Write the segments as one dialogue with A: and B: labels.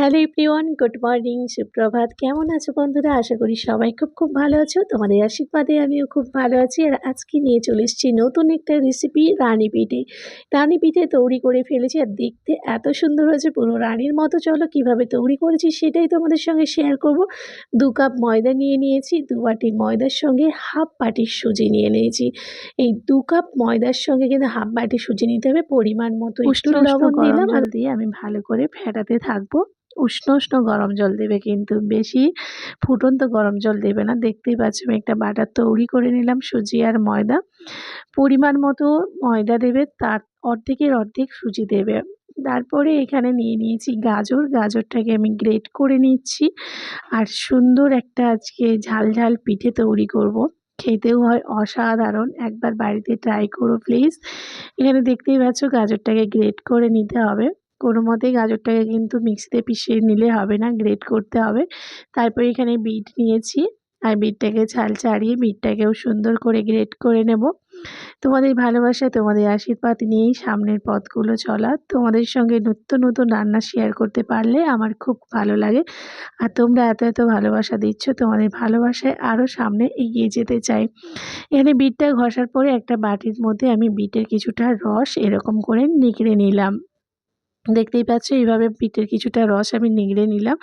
A: Hello everyone good morning সুপ্রভাত। কেমন আছো বন্ধুরা? আশা করি সবাই খুব খুব ভালো আছো। তোমাদের আশীর্বাদে আমিও খুব ভালো আছি। আর আজকে নিয়ে চলে এসেছি নতুন একটা রেসিপি রানী পিঠে। রানী পিঠে তৈরি করে ফেলেছি আর দেখতে এত সুন্দর হয়েছে। পুরো রানীর মতো চলো কীভাবে তৈরি করেছি সেটাই তোমাদের সঙ্গে শেয়ার করব। দু কাপ ময়দা নিয়ে নিয়েছি দু বাটি ময়দার সঙ্গে হাফ বাটির সুজি নিয়ে নিয়েছি। এই দু কাপ ময়দার সঙ্গে কিন্তু হাফ বাটি সুজি নিতে হবে। পরিমাণ মতো একটু লবণ দিলাম আর দিয়ে আমি ভালো করে ফেটাতে থাকব। উষ্ণ উষ্ণ গরম জল দেবে কিন্তু বেশি ফুটন্ত গরম জল দেবে না। দেখতেই পাচ্ছ আমি একটা বাটার তৈরি করে নিলাম, সুজি আর ময়দা। পরিমাণ মতো ময়দা দেবে, তার অর্ধেকের অর্ধেক সুজি দেবে। তারপরে এখানে নিয়ে নিয়েছি গাজর। গাজরটাকে আমি গ্রেট করে নিচ্ছি আর সুন্দর একটা আজকে ঝাল ঝাল পিঠে তৈরি করব। খেতেও হয় অসাধারণ, একবার বাড়িতে ট্রাই করো প্লিজ এখানে দেখতেই পাচ্ছ গাজরটাকে গ্রেট করে নিতে হবে। কোনো মতেই গাজরটাকে কিন্তু মিক্সিতে পিষিয়ে নিলে হবে না, গ্রেট করতে হবে। তারপর এখানে বিট নিয়েছি আর বিটটাকে ছাল ছাড়িয়ে বিটটাকেও সুন্দর করে গ্রেট করে নেব। তোমাদের ভালোবাসা, তোমাদের আশীর্বাদ নিয়েই সামনের পথগুলো চলা। তোমাদের সঙ্গে নতুন নতুন রান্না শেয়ার করতে পারলে আমার খুব ভালো লাগে। আর তোমরা এত এত ভালোবাসা দিচ্ছ, তোমাদের ভালোবাসায় আরও সামনে এগিয়ে যেতে চাই। এখানে বিটটা ঘষার পরে একটা বাটির মধ্যে আমি বিটের কিছুটা রস এরকম করে নিগড়ে নিলাম। দেখতেই পাচ্ছ, এইভাবে পিঠের কিছুটা রস আমি নিংড়ে নিলাম।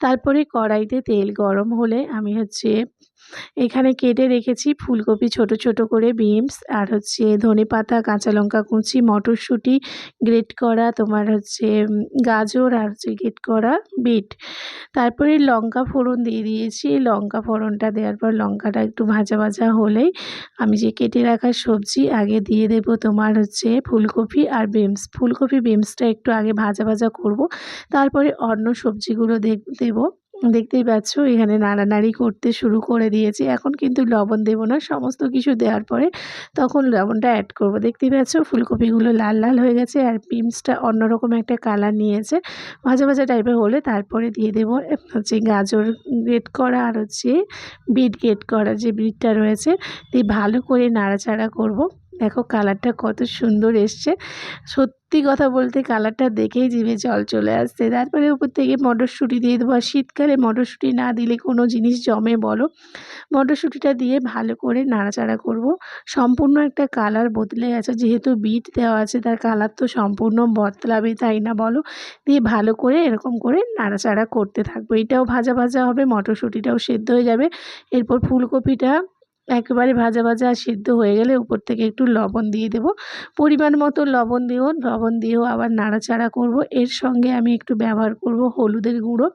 A: তারপরে কড়াইতে তেল গরম হলে আমি হচ্ছে এখানে কেটে রেখেছি ফুলকপি ছোট ছোট করে বিমস আর হচ্ছে ধনে পাতা, কাঁচা লঙ্কা কুচি, মটরশুঁটি, গ্রেট করা, তোমার হচ্ছে গাজর আর হচ্ছে গ্রেট করা বিট। তারপরে লঙ্কা ফোড়ন দিয়ে দিয়েছি। লঙ্কা ফোড়নটা দেওয়ার পর লঙ্কাটা একটু ভাজা ভাজা হলেই আমি যে কেটে রাখা সবজি, আগে দিয়ে দেব তোমার হচ্ছে ফুলকপি আর বিমস ফুলকপি বিমসটা একটু আগে ভাজা ভাজা করব। তারপরে অন্য সবজিগুলো দেবো। দেখতেই পাচ্ছ, এখানে নাড়ানাড়ি করতে শুরু করে দিয়েছি। এখন কিন্তু লবণ দেব না, সমস্ত কিছু দেওয়ার পরে তখন লবণটা অ্যাড করব। দেখতেই পাচ্ছ, ফুলকপিগুলো লাল লাল হয়ে গেছে আর বিমসটা অন্যরকম একটা কালার নিয়েছে। ভাজা ভাজা টাইপের হলে তারপরে দিয়ে দেব হচ্ছে গাজর গ্রেট করা আর হচ্ছে বিট গ্রেট করা যে বিটটা রয়েছে, দিয়ে ভালো করে নাড়াচাড়া করব। দেখো কালারটা কত সুন্দর এসছে। সত্যি কথা বলতে কালারটা দেখেই জিভে জল চলে আসছে। তারপরে উপর থেকে মটরশুঁটি দিয়ে দেবো। শীতকালে মটরশুঁটি না দিলে কোনো জিনিস জমে বলো। মটরশুঁটিটা দিয়ে ভালো করে নাড়াচাড়া করব। সম্পূর্ণ একটা কালার বদলে গেছে। যেহেতু বিট দেওয়া আছে, তার কালার তো সম্পূর্ণ বদলাবে, তাই না বলো? দিয়ে ভালো করে এরকম করে নাড়াচাড়া করতে থাকব। এটাও ভাজা ভাজা হবে, মটরশুঁটিটাও সেদ্ধ হয়ে যাবে। এরপর ফুলকপিটা একেবারে ভাজা ভাজা আর সিদ্ধ হয়ে গেলে উপর থেকে একটু লবণ দিয়ে দেব। পরিমাণ মতো লবণ দিয়েও লবণ দিয়েও আবার নাড়াচাড়া করব। এর সঙ্গে আমি একটু ব্যবহার করব হলুদের গুঁড়ো।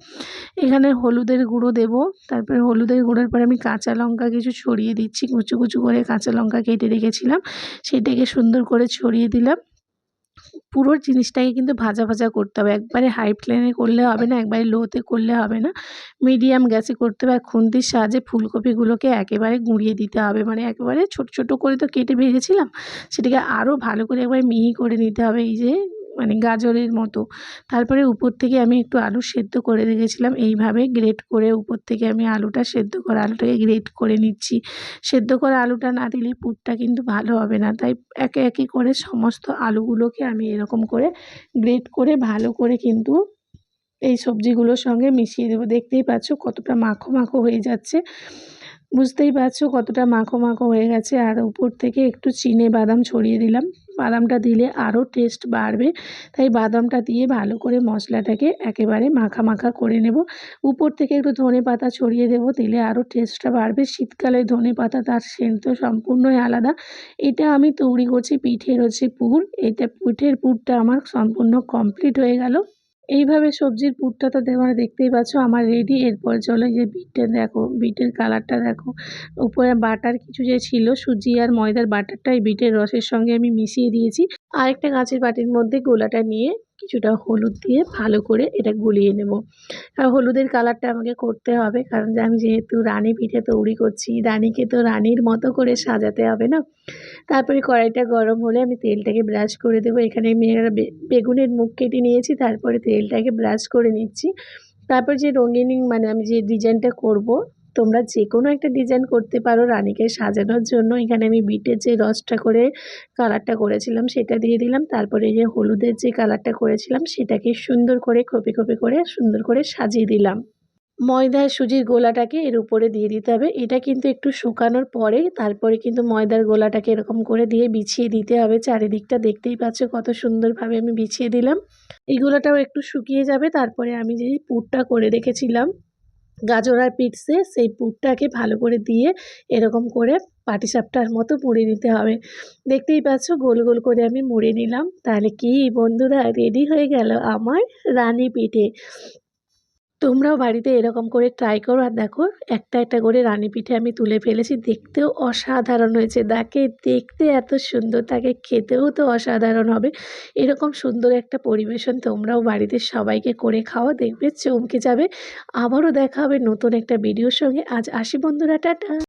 A: এখানে হলুদের গুঁড়ো দেব, তারপরে হলুদের গুঁড়োর পরে আমি কাঁচা লঙ্কা কিছু ছড়িয়ে দিচ্ছি। কুচু কুচু করে কাঁচা লঙ্কা কেটে রেখেছিলাম, সেটাকে সুন্দর করে ছড়িয়ে দিলাম। পুরো জিনিসটাকে কিন্তু ভাজা ভাজা করতে হবে। একবারে হাই ফ্লেমে করলে হবে না, একবারে লোতে করলে হবে না। মিডিয়াম গ্যাসে করতে হবে আর খুন্তির সাহায্যে ফুলকপিগুলোকে একেবারে গুঁড়িয়ে দিতে হবে। মানে একেবারে ছোট ছোট করে তো কেটে ভেজেছিলাম, সেটাকে আরও ভালো করে একবার মিহি করে নিতে হবে। এই যে মানে গাজরের মতো। তারপরে উপর থেকে আমি একটু আলু সেদ্ধ করে রেখেছিলাম। এইভাবে গ্রেট করে উপর থেকে আমি আলুটা সেদ্ধ করা, আলুটাকে গ্রেট করে নিচ্ছি। সেদ্ধ করা আলুটা না দিলে পুরটা কিন্তু ভালো হবে না। তাই একে একে করে সমস্ত আলুগুলোকে আমি এরকম করে গ্রেট করে ভালো করে কিন্তু এই সবজিগুলোর সঙ্গে মিশিয়ে দেবো। দেখতেই পাচ্ছ কতটা মাখো মাখো হয়ে যাচ্ছে। বুঝতেই পারছ কতটা মাখো মাখো হয়ে গেছে। আর উপর থেকে একটু চিনে বাদাম ছড়িয়ে দিলাম। বাদামটা দিলে আরও টেস্ট বাড়বে। তাই বাদামটা দিয়ে ভালো করে মশলাটাকে একেবারে মাখা মাখা করে নেব। উপর থেকে একটু ধনে পাতা ছড়িয়ে দেব, দিলে আরও টেস্টটা বাড়বে। শীতকালে ধনে পাতা তার সেন্ট তো সম্পূর্ণই আলাদা। এটা আমি তৈরি করছি পিঠের হচ্ছে পুর। এটা পিঠের পুরটা আমার সম্পূর্ণ কমপ্লিট হয়ে গেল। এইভাবে সবজির পুরটা তো তোমরা দেখতেই পাচ্ছ, আমার রেডি এরপর চলো যে বিটটা দেখো, বিটের কালারটা দেখো। উপরে বাটার কিছু যে ছিল, সুজি আর ময়দার বাটারটা এই বিটের রসের সঙ্গে আমি মিশিয়ে দিয়েছি। আরেকটা কাঁচের বাটির মধ্যে গোলাটা নিয়ে কিছুটা হলুদ দিয়ে ভালো করে এটা গুলিয়ে নেব। আর হলুদের কালারটা আমাকে করতে হবে, কারণ আমি যেহেতু রানী পিঠে তৈরি করছি, রানীকে তো রানীর মতো করে সাজাতে হবে না? তারপরে কড়াইটা গরম হলে আমি তেলটাকে ব্রাশ করে দেবো। এখানে আমি বেগুনের মুখ কেটে নিয়েছি, তারপরে তেলটাকে ব্রাশ করে নিচ্ছি। তারপর যে রঙিন মানে আমি যে ডিজাইনটা করব তোমরা যে কোনো একটা ডিজাইন করতে পারো রানীকে সাজানোর জন্য। এখানে আমি বিটের যে রসটা করে কালারটা করেছিলাম সেটা দিয়ে দিলাম। তারপরে যে হলুদের যে কালারটা করেছিলাম সেটাকে সুন্দর করে খোপে খোপে করে সুন্দর করে সাজিয়ে দিলাম। ময়দা সুজির গোলাটাকে এর উপরে দিয়ে দিতে হবে। এটা কিন্তু একটু শুকানোর পরে তারপরে কিন্তু ময়দার গোলাটাকে এরকম করে দিয়ে বিছিয়ে দিতে হবে। চারিদিকটা দেখতেই পাচ্ছ কত সুন্দরভাবে আমি বিছিয়ে দিলাম। এই গোলাটাও একটু শুকিয়ে যাবে। তারপরে আমি যে পুরটা করে রেখেছিলাম গাজর আর পিটসে সেই পুরটাকে ভালো করে দিয়ে এরকম করে পাটিসাপটার মতো মুড়ে নিতে হবে। দেখতেই পাচ্ছ, গোল গোল করে আমি মুড়ে নিলাম। তাহলে কি বন্ধুরা রেডি হয়ে গেল আমার রানি পিঠে। তোমরাও বাড়িতে এরকম করে ট্রাই করো। আর দেখো, একটা একটা করে রানী পিঠে আমি তুলে ফেলেছি। দেখতেও অসাধারণ হয়েছে। দেখে দেখতে এত সুন্দর, তাকে খেতেও তো অসাধারণ হবে। এরকম সুন্দর একটা পরিবেশন তোমরাও বাড়িতে সবাইকে করে খাওয়া, দেখবে চমকে যাবে। আবারও দেখা হবে নতুন একটা ভিডিওর সঙ্গে। আজ আসি বন্ধুরা, টাটা!